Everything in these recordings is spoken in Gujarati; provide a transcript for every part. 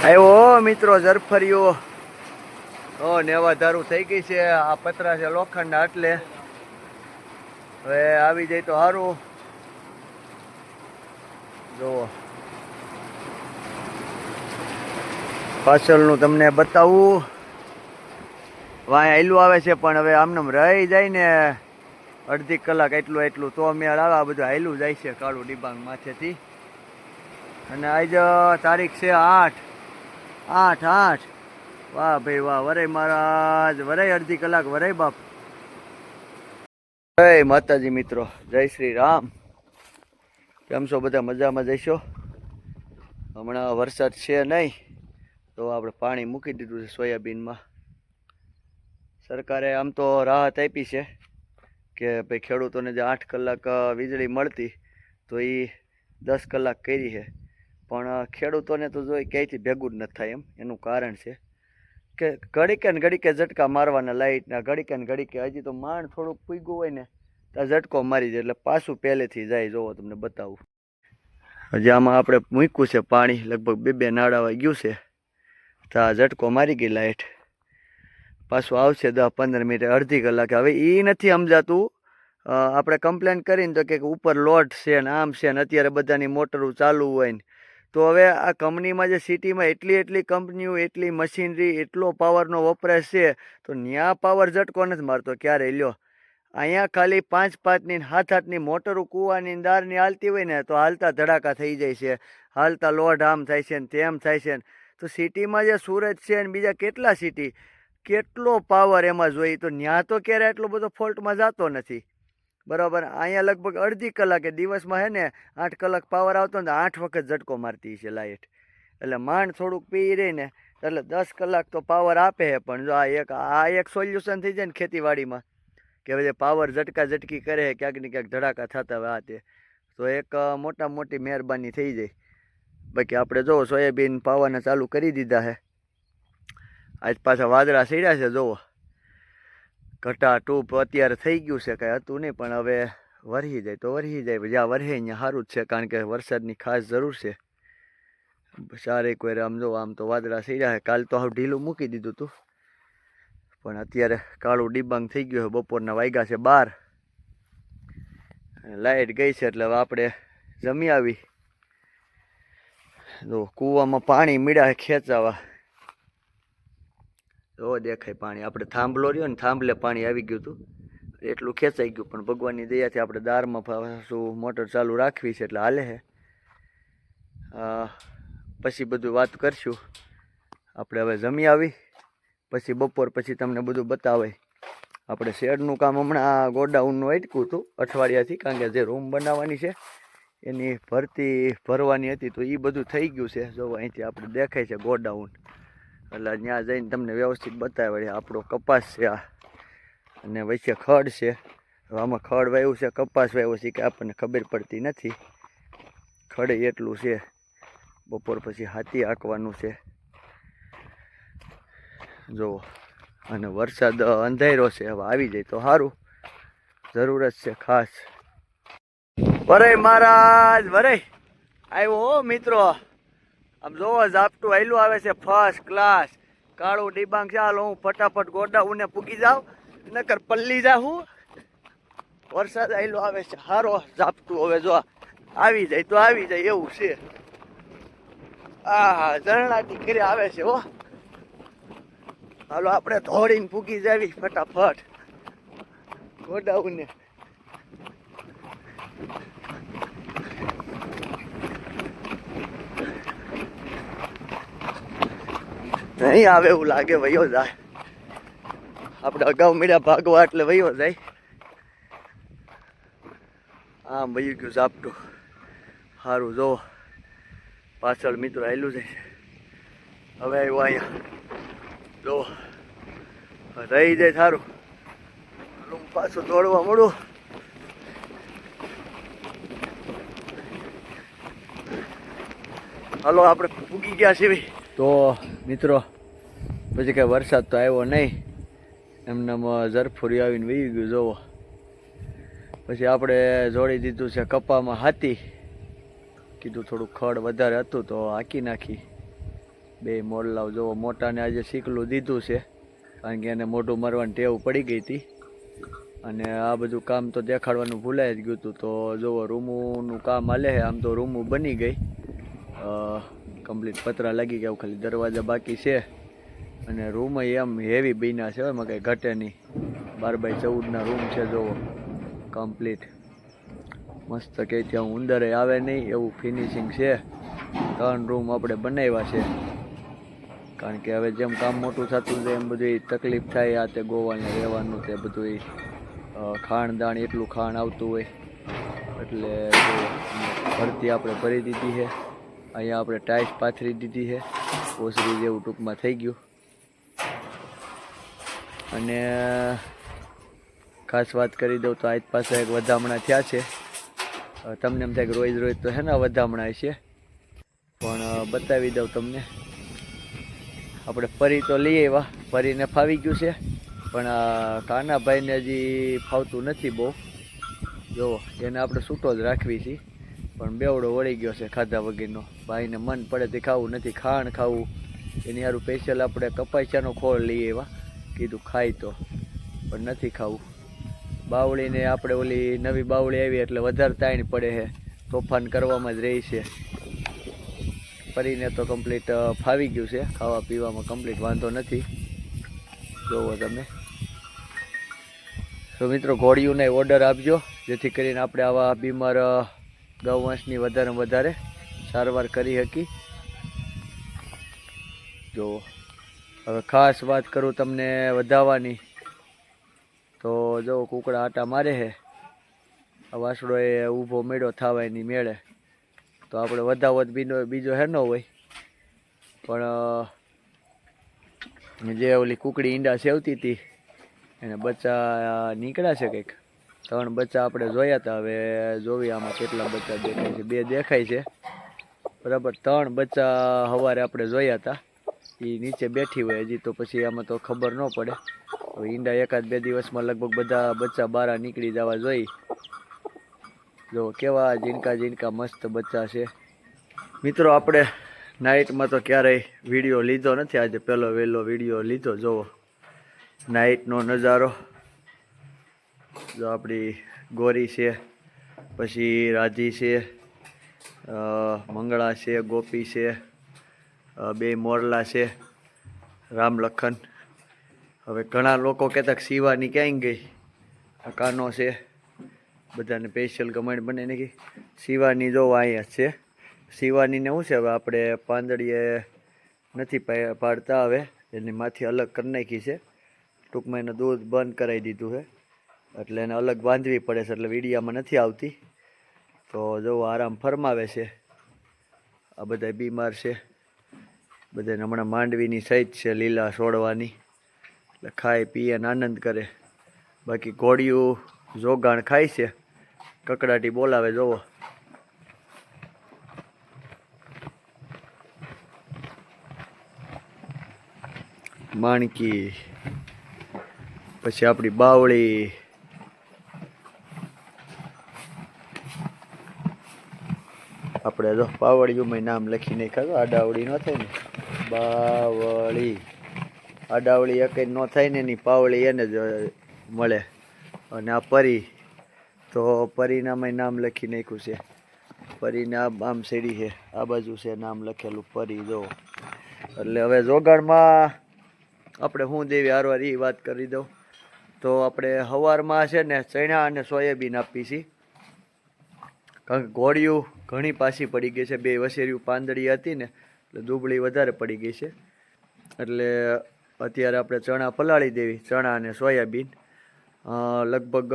આવ્યો મિત્રો ઝરફરિયો ઓ નેવાધારું થઈ ગઈ છે આ પતરા છે લોખંડના એટલે. હવે આવી જાય તો સારું જુઓ. પાછળનું તમને બતાવું. વાય આયલું આવે છે, પણ હવે આમને રહી જાય ને. અડધી કલાક એટલું એટલું તો મેળ આવે, આ બધું આયલું જાય છે કાળું ડિબાંગ માથેથી. અને આજ તારીખ છે આઠ. આઠ આઠ. વાહ ભાઈ, વાહ. વરાય મહારાજ, વરાય અડધી કલાક, વરાય બાપ. જય માતાજી મિત્રો. જય શ્રી રામ. કેમ છો બધા? મજામાં જઈશો હમણાં વરસાદ છે નહીં, તો આપણે પાણી મૂકી દીધું છે સોયાબીનમાં. સરકારે આમ તો રાહત આપી છે કે ભાઈ ખેડૂતોને જે આઠ કલાક વીજળી મળતી, તો એ દસ કલાક કરી છે. પણ ખેડૂતોને તો જોઈ ક્યાંયથી ભેગું જ નથી થાય એમ, એનું કારણ છે. કે ઘડીકે ને ઘડીકે ઝટકા મારવાના લાઇટના ઘડીકે ને ઘડીકે હજી તો માણ થોડુંક પૂગ્યું હોય ને, તો ઝટકો મારી જાય એટલે પાછું પહેલેથી જાય, જોવો તમને બતાવું. હજી આમાં આપણે મૂક્યું છે પાણી, લગભગ બે બે નાળાવા ગયું છે, તો આ ઝટકો મારી ગઈ લાઇટ પાછું આવશે દસ પંદર મિનિટ, અડધી કલાકે. હવે એ નથી સમજાતું. આપણે કમ્પ્લેન કરીને તો કે ઉપર લોટ છે ને આમ છે ને, અત્યારે બધાની મોટરો ચાલુ હોય ને તો હવે આ કંપનીમાં જે સિટીમાં એટલી એટલી કંપનીઓ, એટલી મશીનરી, એટલો પાવરનો વપરાશ છે, તો ન્યા પાવર ઝટકો નથી મારતો ક્યારે, લ્યો. અહીંયા ખાલી પાંચ પાંચની હાથ હાથની મોટરો કૂવાની દારની હાલતી હોય ને, તો હાલતા ધડાકા થઈ જાય છે. હાલતા લોડ આમ થાય છે ને તેમ થાય છે ને. તો સિટીમાં જે સુરત છે ને બીજા કેટલા સિટી? કેટલો પાવર એમાં જોઈએ તો ન્યા તો ક્યારે એટલો બધો ફોલ્ટમાં જતો નથી. બરાબર? અહીંયા લગભગ અડધી કલાકે દિવસમાં હે ને આઠ કલાક પાવર આવતો ને આઠ વખત ઝટકો મારતી છે લાઇટ એટલે માંડ થોડુંક પી રહી ને એટલે દસ કલાક તો પાવર આપે છે પણ જો આ એક આ એક સોલ્યુશન થઈ જાય ને ખેતીવાડીમાં કે હવે પાવર ઝટકા ઝટકી કરે હે, ક્યાંક ને ક્યાંક ધડાકા થતા હોય આ તે, તો એક મોટા મોટી મહેરબાની થઈ જાય. બાકી આપણે જોવો, સોયાબીન પાવાના ચાલુ કરી દીધા છે આજ પાછા વાદળા સીડ્યા છે, જોવો. ઘટા ટૂપ અત્યારે થઈ ગયું છે, કાંઈ હતું નહીં, પણ હવે વરહી જાય, તો વરહી જાય જ્યાં વરસે અહીંયા સારું જ છે, કારણ કે વરસાદની ખાસ જરૂર છે. સારે કોઈ આમ જો, આમ તો વાદળા થઈ રહ્યા કાલ તો હાવ ઢીલું મૂકી દીધું હતું પણ અત્યારે કાળું ડિબાંગ થઈ ગયું છે, બપોરના વાગ્યા છે બાર. લાઇટ ગઈ છે, એટલે હવે આપણે જમી આવી. જો, કૂવામાં પાણી મીડા ખેંચાવા. જો દેખાય પાણી. આપણે થાંભલો રહ્યો ને થાંભલે પાણી આવી ગયું હતું. એટલું ખેંચાઈ ગયું, પણ ભગવાનની દયાથી આપણે દારમાં શું મોટર ચાલુ રાખવી છે એટલે હાલે છે પછી બધું વાત કરશું. આપણે હવે જમી આવી, પછી બપોર પછી તમને બધું બતાવે. આપણે શેડનું કામ હમણાં ગોડાઉનનું અટકું હતું, અઠવાડિયાથી, કારણ કે જે રૂમ બનાવવાની છે, એની ભરતી ભરવાની હતી, તો એ બધું થઈ ગયું છે. જો અહીંથી આપણે દેખાય છે ગોડાઉન. એટલે ત્યાં જઈને તમને વ્યવસ્થિત બતાવે આપણો કપાસ છે આ. અને વચ્ચે ખડ છે. આમાં ખડ વાવ્યું છે, કપાસ વાવ્યો છે કે આપણને ખબર પડતી નથી. ખડે એટલું છે. બપોર પછી હાથી હાંકવાનું છે. જુઓ અને વરસાદ અંધાર્યો છે, હવે આવી જાય તો સારું જરૂરત છે ખાસ. વરે મહારાજ વરે આવ્યો મિત્રો. આમ જોવો, ઝાપટું આયલું આવે છે ફર્સ્ટ ક્લાસ કાળું ડિબાંગ ચાલો હું ફટાફટ ગોડાઉને પૂગી જાઉં, નકર પલ્લી જાઉં વરસાદ આયલો આવે છે સારો ઝાપટું હવે જો આવી જાય તો આવી જાય, એવું છે. આ ઝરણાથી ઘરે આવે છે, હો. હાલો, આપણે ધોળીને પૂગી જાવી ફટાફટ. ગોડાઉને નહીં આવે એવું લાગે, વયો જાય. આપણે અગાઉ મળ્યા ભાગવા એટલે વયો જાય. આમ વયું ગયું ઝાપટું સારું જો પાછળ મિત્રો આવેલું છે. હવે આવ્યું અહીંયા. જો રહી જાય સારું. હું પાછું દોડવા મળું. હાલો, આપણે પૂગી ગયા છીએ તો મિત્રો, પછી કાંઈ વરસાદ તો આવ્યો નહીં. એમને ઝરફુરી આવીને વહી ગયું, જોવો. પછી આપણે જોડી દીધું છે કપામાં હાથી. કીધું થોડું ખડ વધારે હતું તો હાકી નાખી. બે મોરલાવ જોવો, મોટાને આજે શીકલું દીધું છે. કારણ કે એને મોઢું મારવાની ટેવ પડી ગઈ હતી. અને આ બધું કામ તો દેખાડવાનું ભૂલાઈ જ ગયું હતું. તો જોવો, રૂમનું કામ હાલે આમ તો રૂમું બની ગઈ. કમ્પ્લીટ પતરા લાગી ગયા ખાલી દરવાજા બાકી છે. અને રૂમ એમ હેવી બીના છે એમાં કંઈ ઘટે નહીં. બાર બાય ચૌદના રૂમ છે જોવો કમ્પ્લીટ મસ્ત કે ત્યાં ઉંદરે આવે નહીં, એવું ફિનિશિંગ છે. ત્રણ રૂમ આપણે બનાવ્યા છે. કારણ કે હવે જેમ કામ મોટું થતું જાય, એમ બધું તકલીફ થાય, આ તે ગોવાને રહેવાનું તે બધું ખાણ દાણ એટલું ખાણ આવતું હોય. એટલે ભરતી આપણે ભરી દીધી છે. અહીંયા આપણે ટાઈસ પાથરી દીધી છે. ઓસરી જેવું ટૂંકમાં થઈ ગયું. અને ખાસ વાત કરી દઉં તો આજ પાસે એક વધામણા થયા છે. તમને એમ થાય કે રોજ રોજ તો હે ને વધામણા છે. પણ બતાવી દઉં તમને. આપણે ફરી તો લઈ આવ્યા. ફરીને ફાવી ગયું છે. પણ કાનાભાઈને હજી ફાવતું નથી બહુ. જો એને આપણે છૂટો જ રાખવી છે. પણ બેવડો વળી ગયો છે ખાધા વગરનો. ભાઈને મન પડે તે ખાવું, નથી ખાણ ખાવું. એની સારું સ્પેશિયલ આપણે કપાસિયાનો ખોળ લઈએ એવા. કીધું ખાય તો, પણ નથી ખાવું. બાવળીને આપણે ઓલી નવી બાવળી આવી એટલે વધારે તાણ પડે છે તોફાન કરવામાં જ રહી છે. ફરીને તો કમ્પ્લીટ ફાવી ગયું છે. ખાવા પીવામાં કમ્પ્લીટ વાંધો નથી. જોવો તમે. તો મિત્રો ઘોડીઓને ઓર્ડર આપજો. જેથી કરીને આપણે આવા બીમાર ગૌવંશની વધારે વધારે સારવાર કરી શકી જો, હવે ખાસ વાત કરું તમને વધાવવાની તો જો કુકડા આટા મારે છે વાસડો એ ઊભો મેળો થવાની મેળે. તો આપણે વધાવત બીનો, બીજો બીજો હે ન હોય. પણ જે ઓલી કુકડી ઈંડા સેવતી હતી એને બચ્ચા નીકળ્યા છે કંઈક? ત્રણ બચ્ચા આપણે જોયા હતા હવે જોવી આમાં કેટલા બચ્ચા દેખાય છે. બે દેખાય છે. બરાબર, ત્રણ બચ્ચા સવારે આપણે જોયા હતા એ નીચે બેઠી હોય હજી તો પછી આમાં તો ખબર ન પડે. હવે ઈંડા એકાદ બે દિવસમાં લગભગ બધા બચ્ચા બારા નીકળી જવા જોઈ. જો કેવા ઝીણકા ઝીણકા મસ્ત બચ્ચા છે. મિત્રો, આપણે નાઇટમાં તો ક્યારેય વીડિયો લીધો નથી. આજે પહેલો વહેલો વીડિયો લીધો જોવો નાઇટનો નજારો. જો આપણી ગોરી છે, પછી રાધી છે મંગળા છે, ગોપી છે બે મોરલા છે, રામ લખન. હવે ઘણા લોકો કહેતા કે શિવાની ક્યાંય ગઈ? આ કાનો છે. બધાને સ્પેશિયલ કમેન્ટ બને નાખી શિવાની જો અહીંયા છે. શિવાનીને શું છે? હવે આપણે પાંદડીએ નથી પાડતા હવે. એની માથી અલગ કરી નાખી છે. ટૂંકમાં એનું દૂધ બંધ કરાવી દીધું છે. એટલે એને અલગ બાંધવી પડે છે, એટલે વીડિયામાં નથી આવતી. તો જો આરામ ફરમાવે છે. આ બધા બીમાર છે. બધાને હમણાં માંડવીની સહિત છે, લીલા છોડવાની એટલે ખાય, પીએ અને આનંદ કરે. બાકી ઘોડિયું જોગાણ ખાય છે. કકડાટી બોલાવે, જોવો. માણકી. પછી આપણી બાવળી. આપણે જો મેં નામ લખી નાખ્યા આડાવડી ન થાય ને. બાવળી. આડાવળી એક ન થાય ને, એની પાવળી એને જ મળે. અને આ પરી. તો પરીનામાં નામ લખી નાખ્યું છે. પરીને આ આમ શેડી છે, આ બાજુ છે નામ લખેલું પરી, જો. એટલે હવે જોગાડમાં આપણે હું દેવી હારવાર એ વાત કરી દઉં. તો આપણે સવારમાં છે ને ચણા અને સોયાબીન આપી છીએ કારણ કે ઘોડિયું ઘણી પાછી પડી ગઈ છે. બે વસેરિયું પાંદડી હતી ને, એટલે દુબળી વધારે પડી ગઈ છે. એટલે અત્યારે આપણે ચણા પલાળી દેવી, ચણા અને સોયાબીન. લગભગ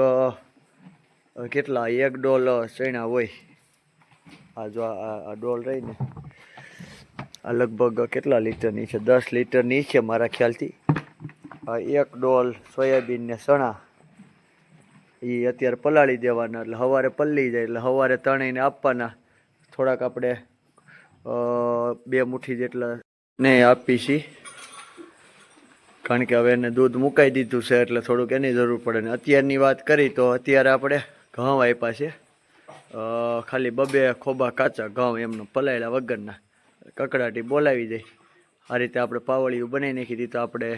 કેટલા? એક ડોલ ચણા હોય. આ જો આ ડોલ રહીને આ લગભગ કેટલા લીટરની છે? દસ લીટરની છે મારા ખ્યાલથી. આ એક ડોલ સોયાબીન ને ચણા એ અત્યારે પલાળી દેવાના, એટલે સવારે પલળી જાય, એટલે સવારે તણીને આપવાના. થોડાક આપણે બે મુઠ્ઠી જેટલા ને આપી છીએ કારણ કે હવે એને દૂધ મુકાઈ દીધું છે એટલે થોડુંક એની જરૂર પડે ને. અત્યારની વાત કરી તો અત્યારે આપણે ઘઉં આપ્યા છે. ખાલી બબે ખોબા કાચા ઘઉં એમનો પલાળ્યા વગરના. કકડાટી બોલાવી જાય આ રીતે આપણે પાવળિયું બનાવી નાખી દીધું આપણે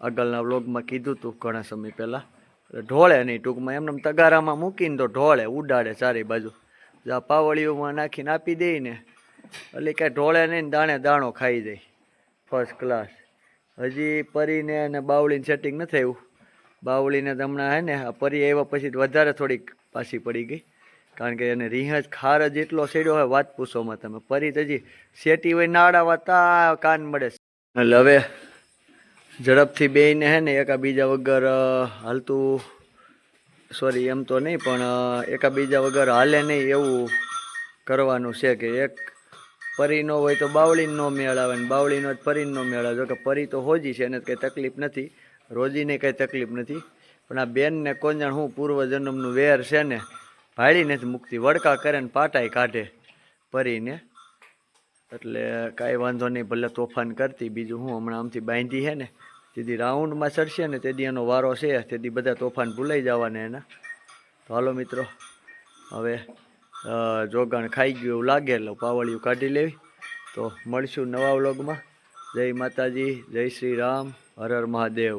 આગળના વ્લોગમાં કીધું હતું ઘણા સમય પહેલાં. ઢોળે નહીં ટૂંકમાં. એમને તગારામાં મૂકીને તો ઢોળે, ઉડાડે ચારે બાજુ. પાવળીઓમાં નાખીને આપી દે ને, એટલે કાંઈ ઢોળે નહીં દાણે દાણો ખાઈ જાય ફર્સ્ટ ક્લાસ હજી પરીને અને બાવળીને સેટિંગ ન થયું બાવળીને હમણાં હે ને પરી આવ્યા પછી વધારે થોડીક પાછી પડી ગઈ. કારણ કે એને રીહજ ખાર જ એટલો સેડ્યો હોય, વાત પૂછોમાં તમે. પરી તો હજી સેટી હોય નાડાવા તા કાન મળે. એટલે હવે ઝડપથી બેયને હે ને, એકા બીજા વગર હાલતું સોરી, એમ તો નહીં, પણ એકાબીજા વગર હાલે નહીં એવું કરવાનું છે કે એક પરીનો હોય તો બાવળીનો મેળ આવે ને બાવળીનો જ પરીનો મેળ આવે જોકે પરી તો હોજી છે, એને કંઈ તકલીફ નથી, રોજીને કંઈ તકલીફ નથી. પણ આ બેનને કોંજણ હું પૂર્વજન્મનું વેર છે ને, ભાળીને નથી મૂકતી, વડકા કરે ને પાટાઈ કાઢે પરીને. એટલે કાંઈ વાંધો નહીં, ભલે તોફાન કરતી, બીજું હું હમણાં આમથી બાંધી છે ને તેથી રાઉન્ડમાં ચડશે ને તેથી એનો વારો છે, તેથી બધા તોફાન ભૂલાઈ જવાના એના. તો હાલો મિત્રો, હવે જોગાણ ખાઈ ગયું એવું લાગે, એટલે પાવળિયું કાઢી લેવી. તો મળશું નવા વ્લોગમાં. જય માતાજી, જય શ્રી રામ, હર હર મહાદેવ.